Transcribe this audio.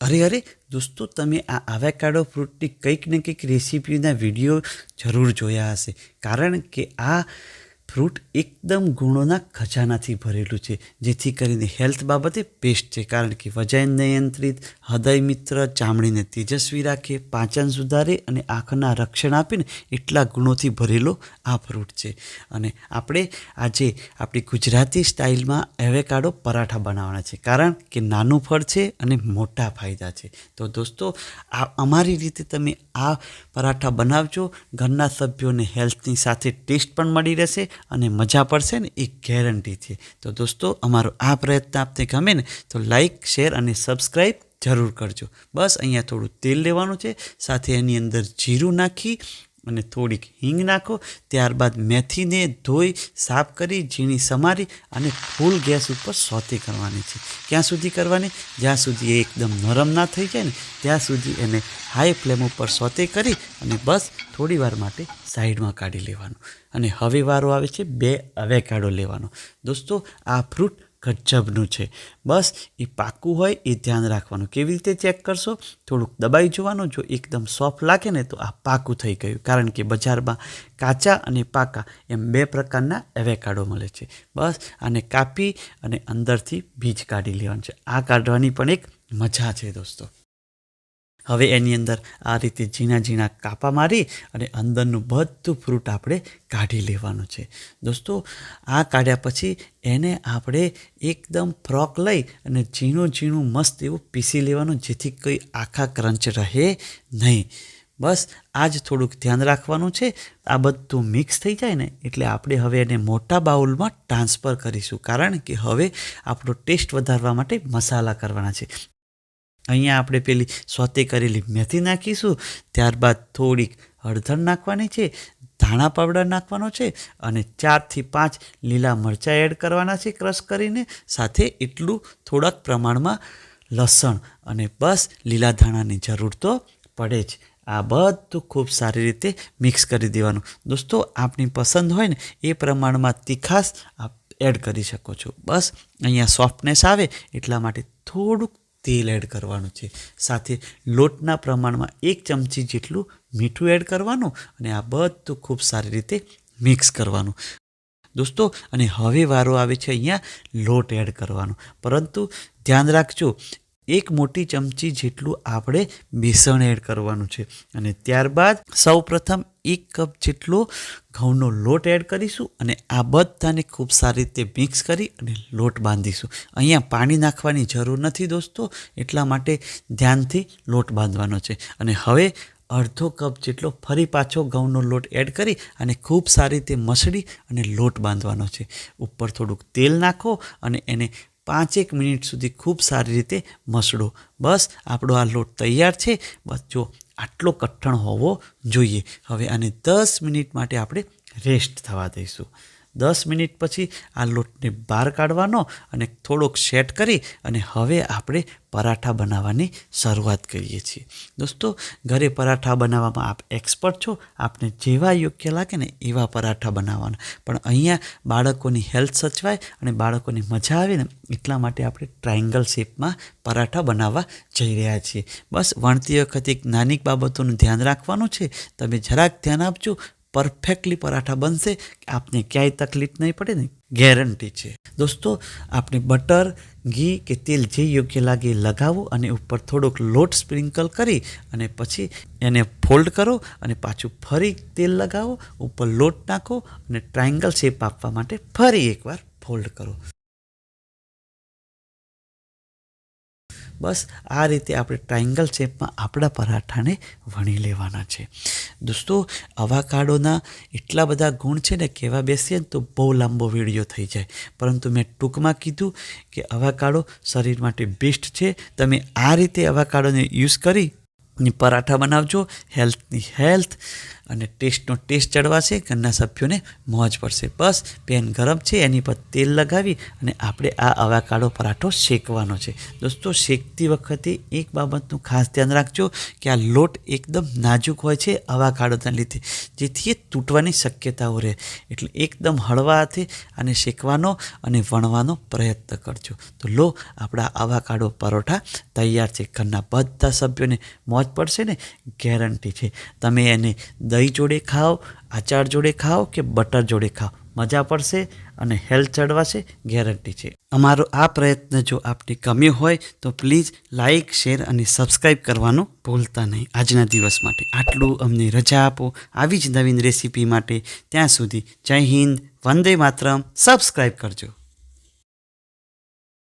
અરે અરે, દોસ્તો, તમે આ આવેકાડો ફ્રૂટની કંઈક ને કંઈક રેસીપીના વીડિયો જરૂર જોયા હશે. કારણ કે આ ફ્રૂટ એકદમ ગુણોના ખજાનાથી ભરેલું છે, જેથી કરીને હેલ્થ બાબતે બેસ્ટ છે, કારણ કે વજન નિયંત્રિત, હૃદય મિત્ર, ચામડીને તેજસ્વી રાખે, પાચન સુધારે અને આંખના રક્ષણ આપીને એટલા ગુણોથી ભરેલો આ ફ્રૂટ છે. અને આપણે આજે આપણી ગુજરાતી સ્ટાઇલમાં એવેકાડો પરાઠા બનાવવાના છે, કારણ કે નાનું ફળ છે અને મોટા ફાયદા છે. તો દોસ્તો, આ અમારી રીતે તમે આ પરાઠા બનાવજો, ઘરના સભ્યોને હેલ્થની સાથે ટેસ્ટ પણ મળી રહેશે અને મજા પડશે ને એ ગેરંટી છે તો દોસ્તો, અમારો આ પ્રયત્ન આપને ગમે ને, તો લાઇક શેર અને સબસ્ક્રાઈબ જરૂર કરજો. બસ અહીંયા થોડું તેલ લેવાનું છે, સાથે એની અંદર જીરું નાખી અને થોડીક હિંગ નાખો, ત્યારબાદ મેથીને ધોઈ, સાફ કરી, ઝીણી સમારી અને ફૂલ ગેસ ઉપર સોતે કરવાની છે. ક્યાં સુધી કરવાની? જ્યાં સુધી એ એકદમ નરમ ના થઈ જાય ને, ત્યાં સુધી એને હાઈ ફ્લેમ ઉપર સોતે કરી અને બસ થોડી વાર માટે સાઈડમાં કાઢી લેવાનું. અને હવે વારો આવે છે, બે અવેકાડો લેવાનો. દોસ્તો, આ ફ્રૂટ ગજબનું છે. બસ, એ પાકું હોય, એ ધ્યાન રાખવાનું. કેવી રીતે ચેક કરશો? થોડુંક દબાઈ જોવાનું. જો એકદમ સોફ્ટ લાગે ને, તો આ પાકું થઈ ગયું. કારણ કે બજારમાં કાચા અને પાકા એમ બે પ્રકારના એવેકાડો મળે છે. બસ, આને કાપી અને અંદરથી બીજ કાઢી લેવાનું છે. આ કાઢવાની પણ એક મજા છે દોસ્તો. હવે એની અંદર આ રીતે ઝીણા ઝીણા કાપા મારી અને અંદરનું બધું ફ્રૂટ આપણે કાઢી લેવાનું છે. દોસ્તો, આ કાઢ્યા પછી એને આપણે એકદમ ફ્રોક લઈ અને ઝીણું ઝીણું મસ્ત એવું પીસી લેવાનું જેથી કોઈ આખા ક્રંચ રહે નહીં. બસ આ જ થોડુંક ધ્યાન રાખવાનું છે. આ બધું મિક્સ થઈ જાય ને એટલે આપણે હવે એને મોટા બાઉલમાં ટ્રાન્સફર કરીશું. કારણ કે હવે આપણો ટેસ્ટ વધારવા માટે મસાલા કરવાના છે. અહીંયા આપણે પેલી સોતે કરેલી મેથી નાખીશું, ત્યારબાદ થોડીક હળદર નાખવાની છે, ધાણા પાવડર નાખવાનો છે અને ચારથી પાંચ લીલા મરચાં એડ કરવાના છે ક્રશ કરીને, સાથે એટલું થોડાક પ્રમાણમાં લસણ અને બસ લીલા ધાણાની જરૂર તો પડે જ. આ બધું ખૂબ સારી રીતે મિક્સ કરી દેવાનું. દોસ્તો આપણી પસંદ હોય ને એ પ્રમાણમાં તીખાશ આપ એડ કરી શકો છો. બસ અહીંયા સોફ્ટનેસ આવે એટલા માટે થોડુંક તેલ એડ કરવાનું છે. સાથે લોટના પ્રમાણમાં એક ચમચી જેટલું મીઠું એડ કરવાનું અને આ બધું ખૂબ સારી રીતે મિક્સ કરવાનું. દોસ્તો, અને હવે વારો આવે છે અહીંયા, લોટ એડ કરવાનો. પરંતુ ધ્યાન રાખજો એક મોટી ચમચી જેટલું આપણે બેસણ એડ કરવાનું છે. અને ત્યારબાદ સૌપ્રથમ એક કપ જેટલો ઘઉંનો લોટ એડ કરીશું અને આ બધાને ખૂબ સારી રીતે મિક્સ કરી અને લોટ બાંધીશું. અહીંયા પાણી નાખવાની જરૂર નથી દોસ્તો, એટલા માટે ધ્યાનથી લોટ બાંધવાનો છે. અને હવે અડધો કપ જેટલો ફરી પાછો ઘઉંનો લોટ એડ કરી અને ખૂબ સારી રીતે મસળી અને લોટ બાંધવાનો છે. ઉપર થોડુંક તેલ નાખો અને એને પાંચેક મિનિટ સુધી ખૂબ સારી રીતે મસળો. બસ, આપણો આ લોટ તૈયાર છે. જો આટલો કઠણ હોવો જોઈએ. હવે આને દસ મિનિટ માટે આપણે રેસ્ટ થવા દઈશું. દસ મિનિટ પછી આ લોટને બહાર કાઢવાનો અને થોડોક સેટ કરી અને હવે આપણે પરાઠા બનાવવાની શરૂઆત કરીએ છીએ. દોસ્તો, ઘરે પરાઠા બનાવવામાં આપ એક્સપર્ટ છો. આપને જેવા યોગ્ય લાગે ને એવા પરાઠા બનાવવાના. પણ અહીંયા બાળકોની હેલ્થ સચવાય અને બાળકોની મજા આવે ને એટલા માટે આપણે ટ્રાયંગલ શેપમાં પરાઠા બનાવવા જઈ રહ્યા છીએ. બસ, વણતી વખતે એક નાની બાબતોનું ધ્યાન રાખવાનું છે. તમે જરાક ધ્યાન આપજો. પરફેક્ટલી પરાઠા બનશે આપને ક્યાંય તકલીફ નહીં પડે ને, ગેરંટી છે. દોસ્તો આપણે બટર, ઘી કે તેલ જે યોગ્ય લાગે લગાવો અને ઉપર થોડોક લોટ સ્પ્રિંકલ કરી અને પછી એને ફોલ્ડ કરો અને પાછું ફરી તેલ લગાવો, ઉપર લોટ નાખો અને ટ્રાયંગલ શેપ આપવા માટે ફરી એકવાર ફોલ્ડ કરો. બસ આ રીતે આપણે ટ્રાયંગલ શેપમાં આપણા પરાઠાને વણી લેવાના છે. દોસ્તો, અવાકાડોના એટલા બધા ગુણ છે ને કહેવા બેસીએ ને તો બહુ લાંબો વીડિયો થઈ જાય. પરંતુ મેં ટૂંકમાં કીધું કે અવાકાડો શરીર માટે બેસ્ટ છે. તમે આ રીતે અવાકાડોને યુઝ કરી પરાઠા બનાવજો. હેલ્થની હેલ્થ અને ટેસ્ટનો ટેસ્ટ ચડવાશે ઘરના સભ્યોને મોજ પડશે. બસ, પેન ગરમ છે, એની પર તેલ લગાવી અને આપણે આ અવાકાડો પરાઠો શેકવાનો છે. દોસ્તો, શેકતી વખતે એક બાબતનું ખાસ ધ્યાન રાખજો કે આ લોટ એકદમ નાજુક હોય છે અવાકાડોના લીધે, જેથી એ તૂટવાની શક્યતાઓ રહે. એટલે એકદમ હળવા હાથે આને શેકવાનો અને વણવાનો પ્રયત્ન કરજો. તો લો, આપણા અવાકાડો પરોઠા તૈયાર છે. ઘરના બધા સભ્યોને મોજ પડશે ને ગેરંટી છે. તમે એને દહીં જોડે ખાઓ, આચાર જોડે ખાઓ કે બટર જોડે ખાઓ? મજા પડશે અને હેલ્થ ચડવાશે, ગેરંટી છે. અમારો આ પ્રયત્ન જો આપને ગમ્યો હોય તો પ્લીઝ લાઇક શેર અને સબસ્ક્રાઈબ કરવાનું ભૂલતા નહીં. આજના દિવસ માટે આટલું અમને રજા આપો. આવી જ નવીન રેસીપી માટે ત્યાં સુધી જય હિન્દ, વંદે માતરમ. સબસ્ક્રાઈબ કરજો.